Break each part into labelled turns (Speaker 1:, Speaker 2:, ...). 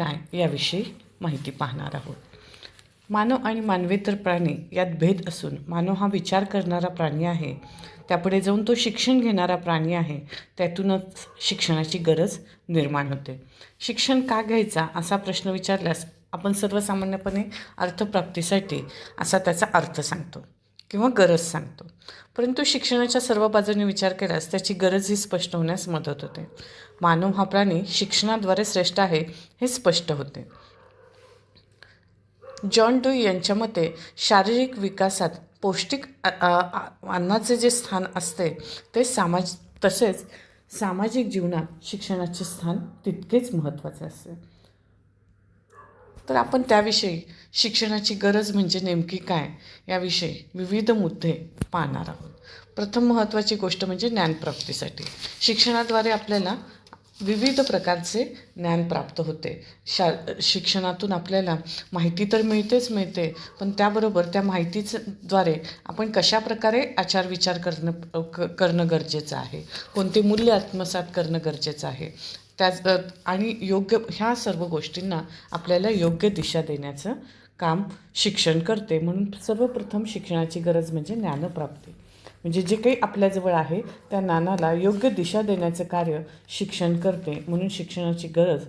Speaker 1: काय याविषयी माहिती पाहणार आहोत. मानव आणि मानवेतर प्राणी यात भेद असून मानव हा विचार करणारा प्राणी आहे. त्यापुढे जाऊन तो शिक्षण घेणारा प्राणी आहे. त्यातूनच शिक्षणाची गरज निर्माण होते. शिक्षण का घ्यायचा असा प्रश्न विचारल्यास आपण सर्वसामान्यपणे अर्थप्राप्तीसाठी असा त्याचा अर्थ सांगतो. किंवा गरज सांगतो. परंतु शिक्षणाच्या सर्व बाजूने विचार केल्यास त्याची गरज ही स्पष्ट होण्यास मदत होते. मानव हा प्राणी शिक्षणाद्वारे श्रेष्ठ आहे हे स्पष्ट होते. जॉन डू यांच्या मते शारीरिक विकासात पौष्टिक अन्नाचे जे स्थान असते ते सामाज तसेच सामाजिक जीवनात शिक्षणाचे स्थान तितकेच महत्त्वाचे असते. तर आपण त्याविषयी शिक्षणाची गरज म्हणजे नेमकी काय? याविषयी विविध मुद्दे पाहणार आहोत. प्रथम महत्त्वाची गोष्ट म्हणजे ज्ञानप्राप्तीसाठी शिक्षणाद्वारे आपल्याला विविध प्रकारचे ज्ञान प्राप्त होते. शा शिक्षणातून आपल्याला माहिती तर मिळतेच मिळते पण त्याबरोबर त्या माहितीच द्वारे आपण कशाप्रकारे आचारविचार करणं क करणं गरजेचं आहे? कोणते मूल्य आत्मसात करणं गरजेचं आहे? त्याच आणि योग्य ह्या सर्व गोष्टींना आपल्याला योग्य दिशा देण्याचं काम शिक्षण करते. म्हणून सर्वप्रथम शिक्षणाची गरज म्हणजे ज्ञानप्राप्ती. म्हणजे जे काही आपल्याजवळ आहे त्या ज्ञानाला योग्य दिशा देण्याचं कार्य शिक्षण करते. म्हणून शिक्षणाची गरज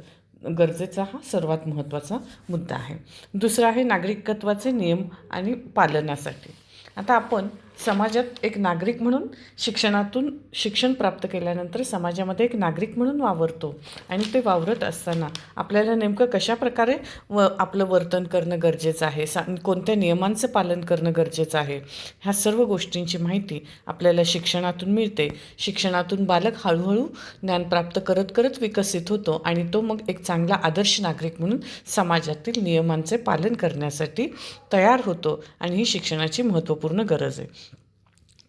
Speaker 1: गरजेचा हा सर्वात महत्त्वाचा मुद्दा आहे. दुसरा आहे नागरिकत्वाचे नियम आणि पालनासाठी. आता आपण समाजात एक नागरिक म्हणून शिक्षणातून शिक्षण प्राप्त केल्यानंतर समाजामध्ये एक नागरिक म्हणून वावरतो. आणि ते वावरत असताना आपल्याला नेमकं कशा प्रकारे व आपलं वर्तन करणं गरजेचं आहे? सा कोणत्या नियमांचं पालन करणं गरजेचं आहे? ह्या सर्व गोष्टींची माहिती आपल्याला शिक्षणातून मिळते. शिक्षणातून बालक हळूहळू ज्ञान प्राप्त करत करत विकसित होतो आणि तो मग एक चांगला आदर्श नागरिक म्हणून समाजातील नियमांचे पालन करण्यासाठी तयार होतो. आणि ही शिक्षणाची महत्त्वपूर्ण गरज आहे.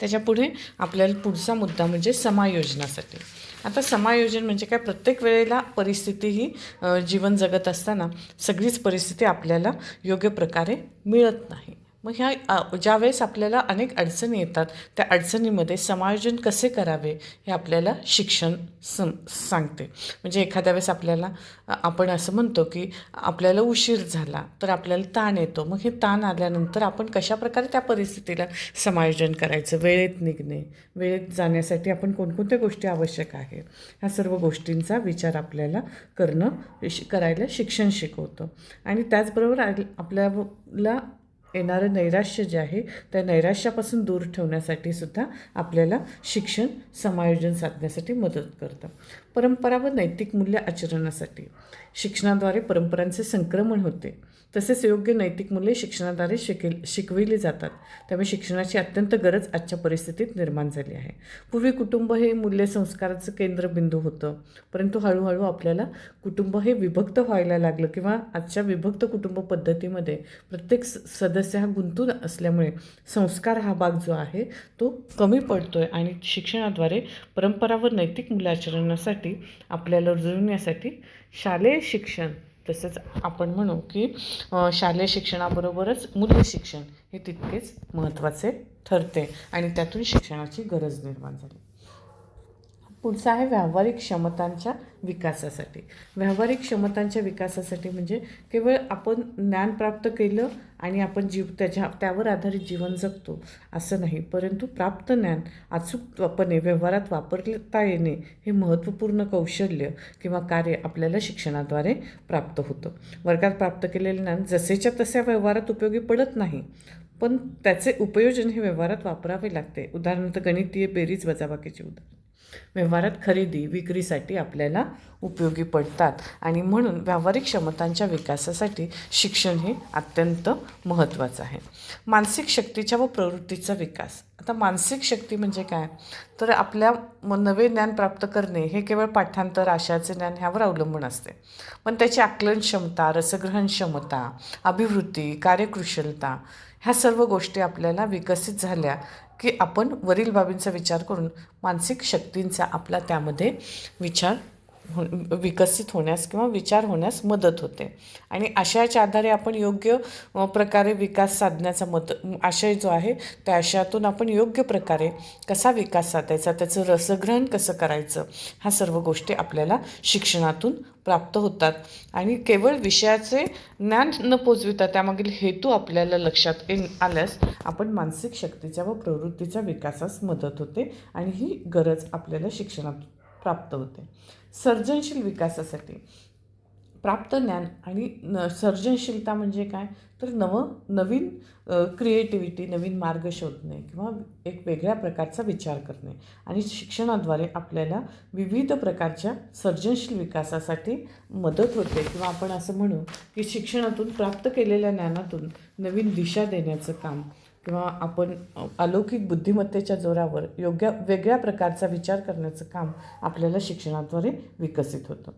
Speaker 1: त्याच्यापुढे आपल्याला पुढचा मुद्दा म्हणजे समायोजनासाठी. आता समायोजन म्हणजे काय? प्रत्येक वेळेला परिस्थिती ही जीवन जगत असताना सगळीच परिस्थिती आपल्याला योग्य प्रकारे मिळत नाही. मग ह्या ज्यावेळेस आपल्याला अनेक अडचणी येतात त्या अडचणीमध्ये समायोजन कसे करावे हे आपल्याला शिक्षण सम सांगते. म्हणजे एखाद्या वेळेस आपल्याला आपण असं म्हणतो की आपल्याला उशीर झाला तर आपल्याला ताण येतो. मग हे ताण आल्यानंतर आपण कशाप्रकारे त्या परिस्थितीला समायोजन करायचं? वेळेत निघणे वेळेत जाण्यासाठी आपण कोणकोणत्या गोष्टी आवश्यक आहे ह्या सर्व गोष्टींचा विचार आपल्याला करणं शि- करायला शिक्षण शिकवतं. आणि त्याचबरोबर आपल्याला येणारं नैराश्य जे आहे त्या नैराश्यापासून दूर ठेवण्यासाठी सुद्धा आपल्याला शिक्षण समायोजन साधण्यासाठी मदत करतं. परंपरा व नैतिक मूल्य आचरणासाठी. शिक्षणाद्वारे परंपरांचे संक्रमण होते. तसेच योग्य नैतिक मूल्ये शिक्षणाद्वारे शिकेल शिकविली जातात. त्यामुळे शिक्षणाची अत्यंत गरज आजच्या परिस्थितीत निर्माण झाली आहे. पूर्वी कुटुंब हे मूल्य संस्काराचं केंद्रबिंदू होतं. परंतु हळूहळू आपल्याला कुटुंब हे विभक्त व्हायला लागलं किंवा आजच्या विभक्त कुटुंब पद्धतीमध्ये प्रत्येक स सदस्य हा गुंतून असल्यामुळे संस्कार हा भाग जो आहे तो कमी पडतो आहे आणि शिक्षणाद्वारे परंपरा व नैतिक मूल्याचरणासाठी आपल्याला रुजवण्यासाठी शालेय शिक्षण तसेच आपण म्हणू की शालेय शिक्षणाबरोबरच मूल्य शिक्षण हे तितकेच महत्त्वाचे ठरते आणि त्यातून शिक्षणाची गरज निर्माण झाली. पुढचं आहे व्यावहारिक क्षमतांच्या विकासासाठी. व्यावहारिक क्षमतांच्या विकासासाठी म्हणजे केवळ आपण ज्ञान प्राप्त केलं आणि आपण जीव त्याच्या त्यावर आधारित जीवन जगतो असं नाही. परंतु प्राप्त ज्ञान अचूकपणे व्यवहारात वापरता येणे हे महत्त्वपूर्ण कौशल्य किंवा कार्य आपल्याला शिक्षणाद्वारे प्राप्त होतं. वर्गात प्राप्त केलेले ज्ञान जसेच्या तसे व्यवहारात उपयोगी पडत नाही पण त्याचे उपयोजन हे व्यवहारात वापरावे लागते. उदाहरणार्थ गणितीय बेरीज वजाबाकीचे उदाहरण व्यवहारात खरेदी विक्रीसाठी आपल्याला उपयोगी पडतात. आणि म्हणून व्यावहारिक क्षमतांच्या विकासासाठी शिक्षण हे अत्यंत महत्त्वाचं आहे. मानसिक शक्तीच्या व प्रवृत्तीचा विकास. आता मानसिक शक्ती म्हणजे काय? तर आपल्या नवे ज्ञान प्राप्त करणे हे केवळ पाठांतर आशाचे ज्ञान ह्यावर अवलंबून असते. पण त्याची आकलन क्षमता रसग्रहण क्षमता अभिवृत्ती कार्यकुशलता ह्या सर्व गोष्टी आपल्याला विकसित झाल्या की आपण वरील बाबींचा विचार करून मानसिक शक्तींचा आपला त्यामध्ये विचार हो विकसित होण्यास किंवा विचार होण्यास मदत होते. आणि आशयाच्या आधारे आपण योग्य प्रकारे विकास साधण्याचा मत आशय जो आहे त्या आशयातून आपण योग्य प्रकारे कसा विकास साधायचा त्याचं रसग्रहण कसं करायचं ह्या सर्व गोष्टी आपल्याला शिक्षणातून प्राप्त होतात. आणि केवळ विषयाचे ज्ञान न पोचविता त्यामागील हेतू आपल्याला लक्षात येण आल्यास आपण मानसिक शक्तीच्या व प्रवृत्तीच्या विकासास मदत होते आणि ही गरज आपल्याला शिक्षणात प्राप्त होते. सर्जनशील विकासासाठी प्राप्त ज्ञान आणि न सर्जनशीलता म्हणजे काय? तर नवं नवीन क्रिएटिव्हिटी नवीन मार्ग शोधणे किंवा एक वेगळ्या प्रकारचा विचार करणे आणि शिक्षणाद्वारे आपल्याला विविध प्रकारच्या सर्जनशील विकासासाठी मदत होते किंवा आपण असं म्हणू की शिक्षणातून प्राप्त केलेल्या ज्ञानातून नवीन दिशा देण्याचं काम किंवा आपण अलौकिक बुद्धिमत्तेच्या जोरावर योग्य वेगळ्या प्रकारचा विचार करण्याचं काम आपल्याला शिक्षणाद्वारे विकसित होतं.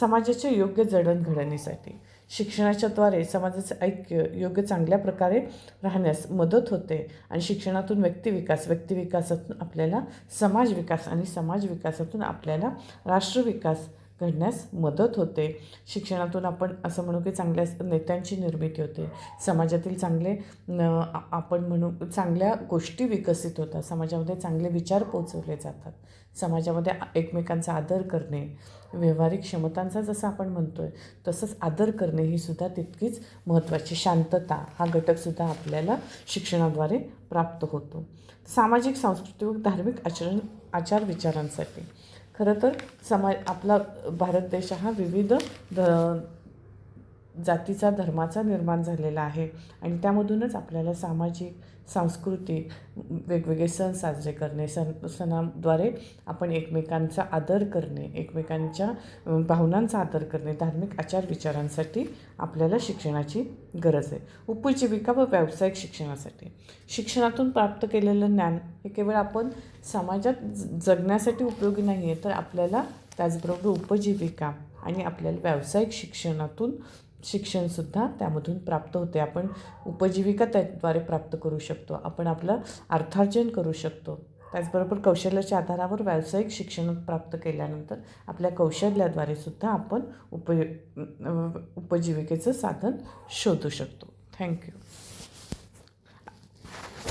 Speaker 1: समाजाच्या योग्य जडणघडणीसाठी शिक्षणाच्याद्वारे समाजाचे ऐक्य योग्य चांगल्या प्रकारे राहण्यास मदत होते आणि शिक्षणातून व्यक्तिविकास व्यक्तिविकासातून आपल्याला समाज विकास आणि समाज विकासातून आपल्याला राष्ट्रविकास घडण्यास मदत होते. शिक्षणातून आपण असं म्हणू की चांगल्या नेत्यांची निर्मिती होते. समाजातील चांगले न आपण म्हणू चांगल्या गोष्टी विकसित होतात. समाजामध्ये चांगले विचार पोचवले जातात. समाजामध्ये एकमेकांचा आदर करणे व्यवहारिक क्षमतांचा जसं आपण म्हणतो आहे तसंच आदर करणे ही सुद्धा तितकीच महत्त्वाची. शांतता हा घटकसुद्धा आपल्याला शिक्षणाद्वारे प्राप्त होतो. सामाजिक सांस्कृतिक व धार्मिक आचरण आचार विचारांसाठी. खरं तर समाज आपला भारत देश हा विविध ध जातीचा धर्माचा निर्माण झालेला आहे. आणि त्यामधूनच आपल्याला सामाजिक सांस्कृतिक वेगवेगळे सण साजरे करणे सण सणाद्वारे आपण एकमेकांचा आदर करणे एकमेकांच्या भावनांचा आदर करणे धार्मिक आचार विचारांसाठी आपल्याला शिक्षणाची गरज आहे. उपजीविका व व्यावसायिक शिक्षणासाठी. शिक्षणातून प्राप्त केलेलं ज्ञान हे केवळ आपण समाजात ज- जगण्यासाठी उपयोगी नाही आहे तर आपल्याला त्याचबरोबर उपजीविका आणि आपल्याला व्यावसायिक शिक्षणातून शिक्षणसुद्धा त्यामधून प्राप्त होते. आपण उपजीविका त्याद्वारे प्राप्त करू शकतो. आपण आपलं अर्थार्जन करू शकतो. त्याचबरोबर कौशल्याच्या आधारावर व्यावसायिक शिक्षण प्राप्त केल्यानंतर आपल्या कौशल्याद्वारे सुद्धा आपण उप उपजीविकेचं साधन शोधू शकतो. थँक्यू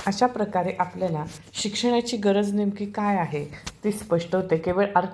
Speaker 1: अशा प्रकारे आपल्याला शिक्षणाची गरज नेमकी काय आहे ती स्पष्ट होते. केवळ अर्थ